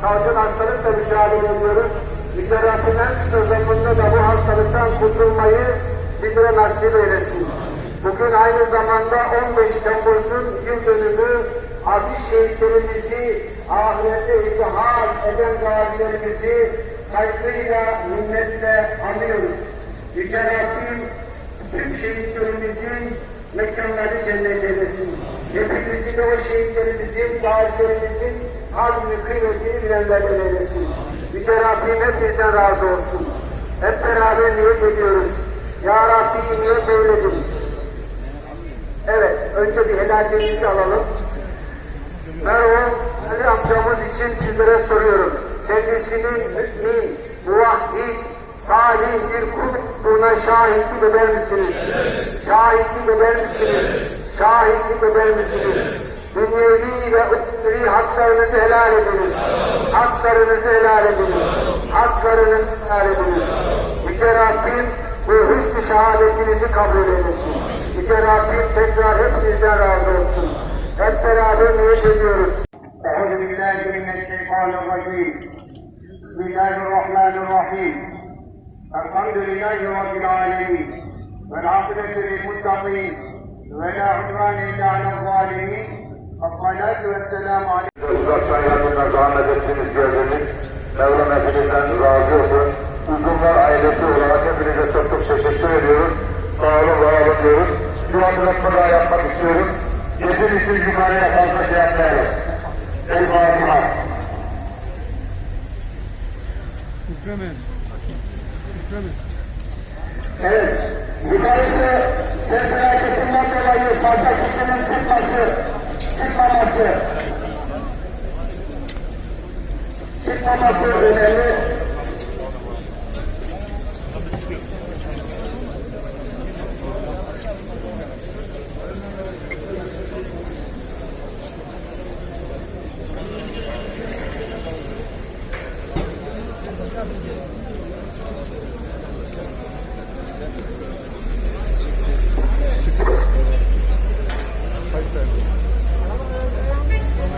salgın hastalıkla mücadele ediyoruz. Yüce Rabbim en kısa zamanda da bu hastalıktan kurtulmayı bizlere nasip eylesin. Bugün aynı zamanda 15 Temmuz'un yıl dönümü aziz şehitlerimizi ahirette intihar eden gazilerimizi saygıyla, minnetle anıyoruz. Yüce Rabbim tüm şehitlerimizin mekanları cennet eylesin. De o şehitlerimizin, gazilerimizin hadmi kıymetini bilenlerden eylesin. Yüce Rabbim hepinizden razı olsun. Hep beraber niyet ediyoruz. Ya Rabbi niyet eyledim. Evet, önce bir helalliğimizi alalım. Merhaba, Ali amcamız için sizlere soruyorum. Kendisinin mümin, muvahhid, salih bir kul buna şahitlik eder misiniz? Şahitlik eder misiniz? şahitlik ve benimizdir. Dünyevi ve ukrevi haklarınızı helal ediniz. Haklarınızı helal ediniz. Haklarınızı helal ediniz. Yüce Rabbim bu hüsnü şehadetinizi kabul eylesin. Yüce Rabbim tekrar hepinizden razı olsun. Hep beraber niyet ediyoruz. Euzubillahimineşşeytanirracim. Bismillahirrahmanirrahim. Elhamdülillahi Rabbil alemin. Vel'akıbetü lil muttaqin. Ve la udvane illa ala zalimin. Assalatu vesselamu aleyhi. Uzaktan yakından zahmet ettiğiniz. Uzunlar ailesi olarak hepinize çok çok teşekkür ediyoruz. Bir hatırlatma daha yapmak istiyorum. Yedir için yukarıya fazla şey yapmayalım. El bağımına. Yüklemeyin. Yüklemeyin sel felaketinden dolayı fazla kişinin çıkması, çıkmaması, çıkmaması önemli.